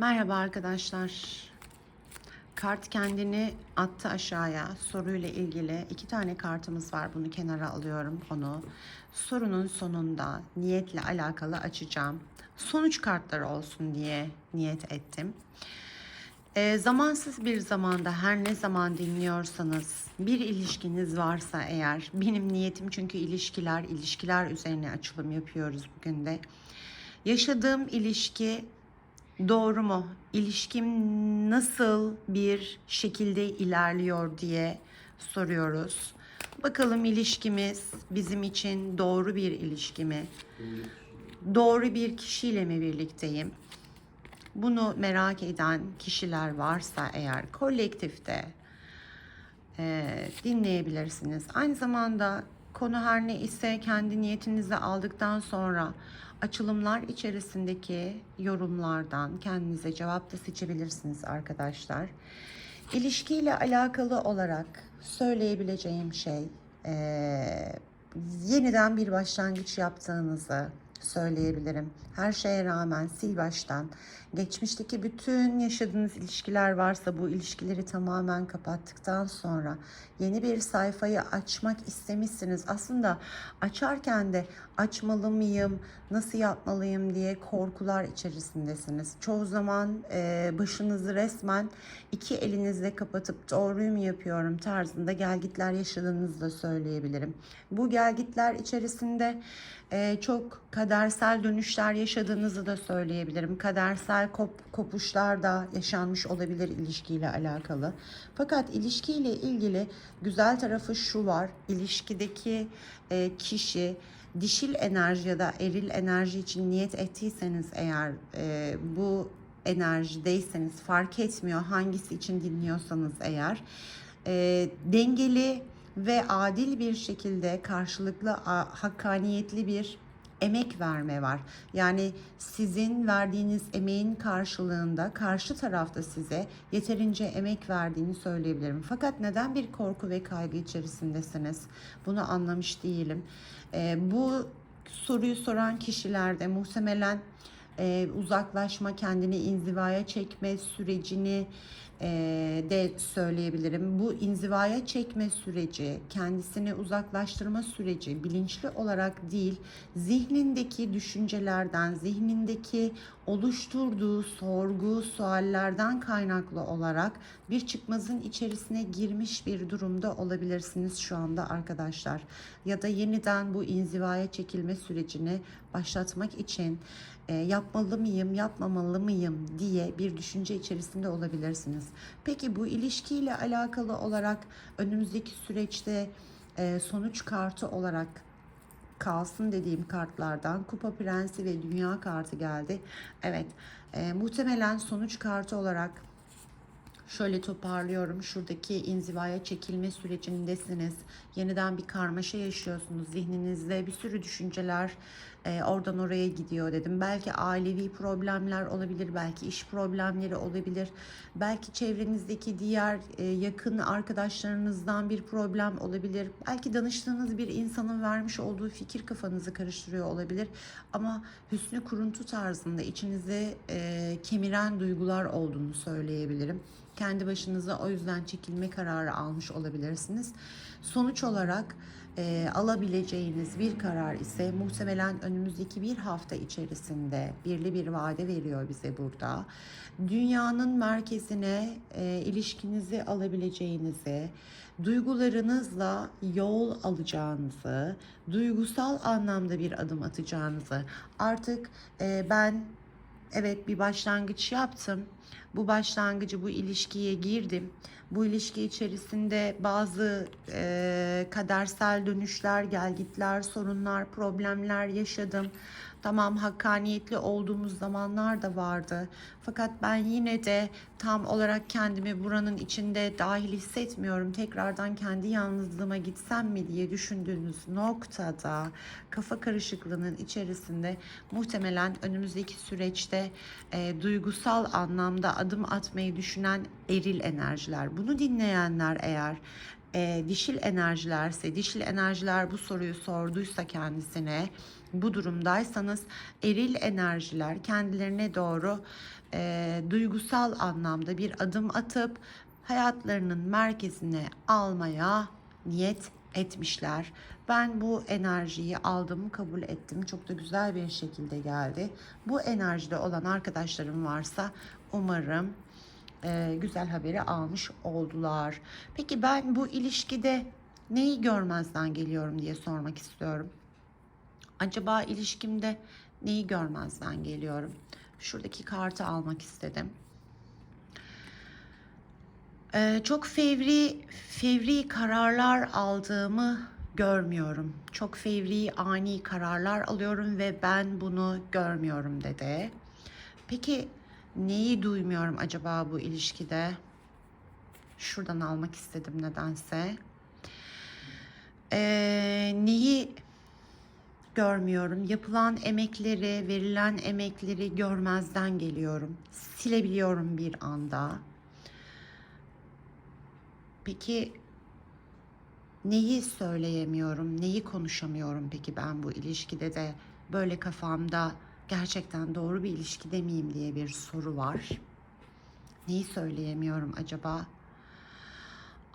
Merhaba arkadaşlar. Kart kendini attı aşağıya soruyla ilgili iki tane kartımız var. Bunu kenara alıyorum onu. Sorunun sonunda niyetle alakalı açacağım. Sonuç kartları olsun diye niyet ettim. E, zamansız bir zamanda her ne zaman dinliyorsanız bir ilişkiniz varsa eğer benim niyetim çünkü ilişkiler ilişkiler üzerine açılım yapıyoruz bugün de. Yaşadığım ilişki doğru mu? İlişkim nasıl bir şekilde ilerliyor diye soruyoruz. Bakalım ilişkimiz bizim için doğru bir ilişki mi? Doğru bir kişiyle mi birlikteyim? Bunu merak eden kişiler varsa eğer kolektifte e, dinleyebilirsiniz. Aynı zamanda konu her ne ise kendi niyetinizi aldıktan sonra açılımlar içerisindeki yorumlardan kendinize cevap da seçebilirsiniz arkadaşlar. İlişkiyle alakalı olarak söyleyebileceğim şey e, yeniden bir başlangıç yaptığınızı söyleyebilirim. Her şeye rağmen sil baştan geçmişteki bütün yaşadığınız ilişkiler varsa bu ilişkileri tamamen kapattıktan sonra yeni bir sayfayı açmak istemişsiniz. Aslında açarken de açmalı mıyım, nasıl yapmalıyım diye korkular içerisindesiniz. Çoğu zaman e, başınızı resmen iki elinizle kapatıp doğruyu mu yapıyorum tarzında gelgitler yaşadığınızı da söyleyebilirim. Bu gelgitler içerisinde e, çok kadersel dönüşler yaşadığınızı da söyleyebilirim. Kadersel kop, kopuşlar da yaşanmış olabilir ilişkiyle alakalı. Fakat ilişkiyle ilgili güzel tarafı şu var. İlişkideki e, kişi dişil enerji ya da eril enerji için niyet ettiyseniz eğer e, bu enerjideyseniz fark etmiyor hangisi için dinliyorsanız eğer e, dengeli ve adil bir şekilde karşılıklı hakkaniyetli bir emek verme var. Yani sizin verdiğiniz emeğin karşılığında karşı tarafta size yeterince emek verdiğini söyleyebilirim. Fakat neden bir korku ve kaygı içerisindesiniz? Bunu anlamış değilim. Ee, bu soruyu soran kişilerde muhtemelen e, uzaklaşma, kendini inzivaya çekme sürecini de söyleyebilirim. Bu inzivaya çekme süreci, kendisini uzaklaştırma süreci bilinçli olarak değil, zihnindeki düşüncelerden, zihnindeki oluşturduğu sorgu, suallerden kaynaklı olarak bir çıkmazın içerisine girmiş bir durumda olabilirsiniz şu anda arkadaşlar. Ya da yeniden bu inzivaya çekilme sürecini başlatmak için yapmalı mıyım, yapmamalı mıyım diye bir düşünce içerisinde olabilirsiniz. Peki bu ilişkiyle alakalı olarak önümüzdeki süreçte e, sonuç kartı olarak kalsın dediğim kartlardan Kupa Prensi ve Dünya kartı geldi. Evet, e, muhtemelen sonuç kartı olarak Şöyle toparlıyorum. Şuradaki inzivaya çekilme sürecindesiniz. Yeniden bir karmaşa yaşıyorsunuz. Zihninizde bir sürü düşünceler e, oradan oraya gidiyor dedim. Belki ailevi problemler olabilir. Belki iş problemleri olabilir. Belki çevrenizdeki diğer e, yakın arkadaşlarınızdan bir problem olabilir. Belki danıştığınız bir insanın vermiş olduğu fikir kafanızı karıştırıyor olabilir. Ama hüsnü kuruntu tarzında içinize e, kemiren duygular olduğunu söyleyebilirim. Kendi başınıza o yüzden çekilme kararı almış olabilirsiniz. Sonuç olarak e, alabileceğiniz bir karar ise muhtemelen önümüzdeki bir hafta içerisinde birli bir vade veriyor bize burada. Dünyanın merkezine e, ilişkinizi alabileceğinizi, duygularınızla yol alacağınızı, duygusal anlamda bir adım atacağınızı, artık e, ben evet bir başlangıç yaptım. Bu başlangıcı, bu ilişkiye girdim. Bu ilişki içerisinde bazı e, kadersel dönüşler, gelgitler, sorunlar, problemler yaşadım. Tamam hakkaniyetli olduğumuz zamanlar da vardı. Fakat ben yine de tam olarak kendimi buranın içinde dahil hissetmiyorum. Tekrardan kendi yalnızlığıma gitsem mi diye düşündüğünüz noktada kafa karışıklığının içerisinde muhtemelen önümüzdeki süreçte e, duygusal anlamda adım atmayı düşünen eril enerjiler. Bunu dinleyenler eğer e, dişil enerjilerse, dişil enerjiler bu soruyu sorduysa kendisine bu durumdaysanız eril enerjiler kendilerine doğru e, duygusal anlamda bir adım atıp hayatlarının merkezine almaya niyet etmişler. Ben bu enerjiyi aldım, kabul ettim. Çok da güzel bir şekilde geldi. Bu enerjide olan arkadaşlarım varsa umarım e, güzel haberi almış oldular. Peki ben bu ilişkide neyi görmezden geliyorum diye sormak istiyorum. Acaba ilişkimde neyi görmezden geliyorum? Şuradaki kartı almak istedim. Ee, çok fevri fevri kararlar aldığımı görmüyorum. Çok fevri ani kararlar alıyorum ve ben bunu görmüyorum dedi. Peki neyi duymuyorum acaba bu ilişkide? Şuradan almak istedim nedense. Ee, neyi görmüyorum? Yapılan emekleri, verilen emekleri görmezden geliyorum. Silebiliyorum bir anda. Peki neyi söyleyemiyorum, neyi konuşamıyorum peki ben bu ilişkide de böyle kafamda gerçekten doğru bir ilişkide miyim diye bir soru var. Neyi söyleyemiyorum acaba?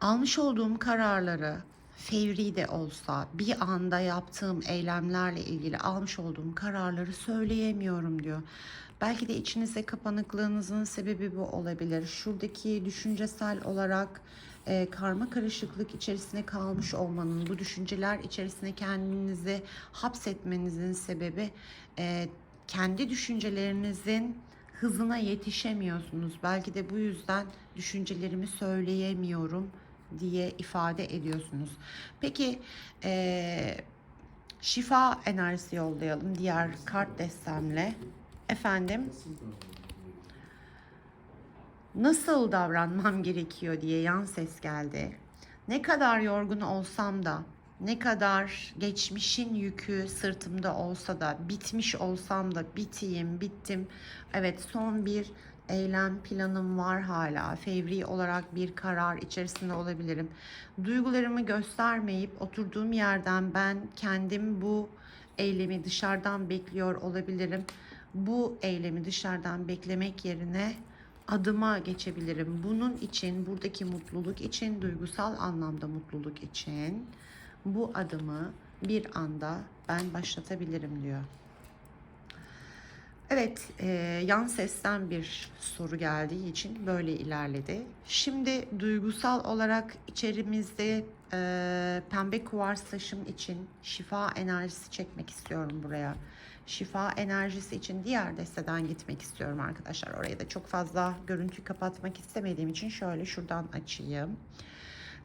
Almış olduğum kararları fevri de olsa bir anda yaptığım eylemlerle ilgili almış olduğum kararları söyleyemiyorum diyor. Belki de içinize kapanıklığınızın sebebi bu olabilir. Şuradaki düşüncesel olarak e, karma karışıklık içerisine kalmış olmanın, bu düşünceler içerisine kendinizi hapsetmenizin sebebi e, kendi düşüncelerinizin hızına yetişemiyorsunuz. Belki de bu yüzden düşüncelerimi söyleyemiyorum diye ifade ediyorsunuz. Peki e, şifa enerjisi yollayalım diğer kart destemle. Efendim nasıl davranmam gerekiyor diye yan ses geldi. Ne kadar yorgun olsam da, ne kadar geçmişin yükü sırtımda olsa da, bitmiş olsam da biteyim, bittim. Evet son bir eylem planım var hala. Fevri olarak bir karar içerisinde olabilirim. Duygularımı göstermeyip oturduğum yerden ben kendim bu eylemi dışarıdan bekliyor olabilirim. Bu eylemi dışarıdan beklemek yerine adıma geçebilirim. Bunun için, buradaki mutluluk için, duygusal anlamda mutluluk için bu adımı bir anda ben başlatabilirim diyor. Evet, e, yan sesten bir soru geldiği için böyle ilerledi. Şimdi duygusal olarak içerimizde e, pembe kuvars taşım için şifa enerjisi çekmek istiyorum buraya. Şifa enerjisi için diğer desteden gitmek istiyorum arkadaşlar. Oraya da çok fazla görüntü kapatmak istemediğim için şöyle şuradan açayım.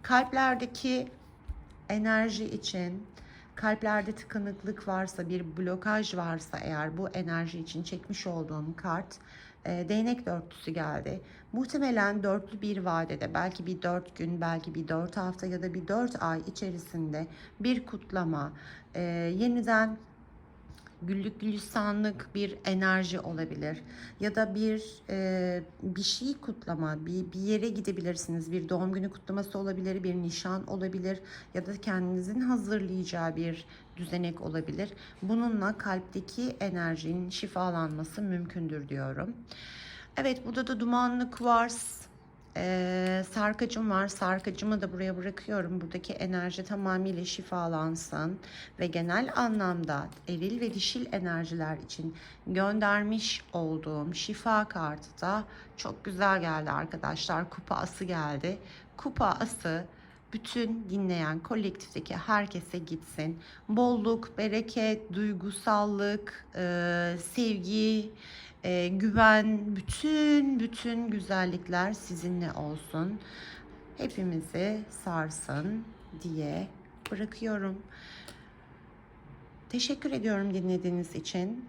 Kalplerdeki enerji için kalplerde tıkanıklık varsa, bir blokaj varsa eğer bu enerji için çekmiş olduğum kart e, değnek dörtlüsü geldi. Muhtemelen dörtlü bir vadede belki bir dört gün, belki bir dört hafta ya da bir dört ay içerisinde bir kutlama, e, yeniden güllük gülistanlık bir enerji olabilir. Ya da bir e, bir şey kutlama bir, bir yere gidebilirsiniz. Bir doğum günü kutlaması olabilir bir nişan olabilir. Ya da kendinizin hazırlayacağı bir düzenek olabilir. Bununla kalpteki enerjinin şifalanması mümkündür diyorum. Evet burada da dumanlık var ee, sarkacım var. Sarkacımı da buraya bırakıyorum. Buradaki enerji tamamıyla şifalansın ve genel anlamda eril ve dişil enerjiler için göndermiş olduğum şifa kartı da çok güzel geldi arkadaşlar. Kupa ası geldi. Kupa ası bütün dinleyen kolektifteki herkese gitsin. Bolluk, bereket, duygusallık, e, sevgi, e, güven, bütün bütün güzellikler sizinle olsun. Hepimizi sarsın diye bırakıyorum. Teşekkür ediyorum dinlediğiniz için.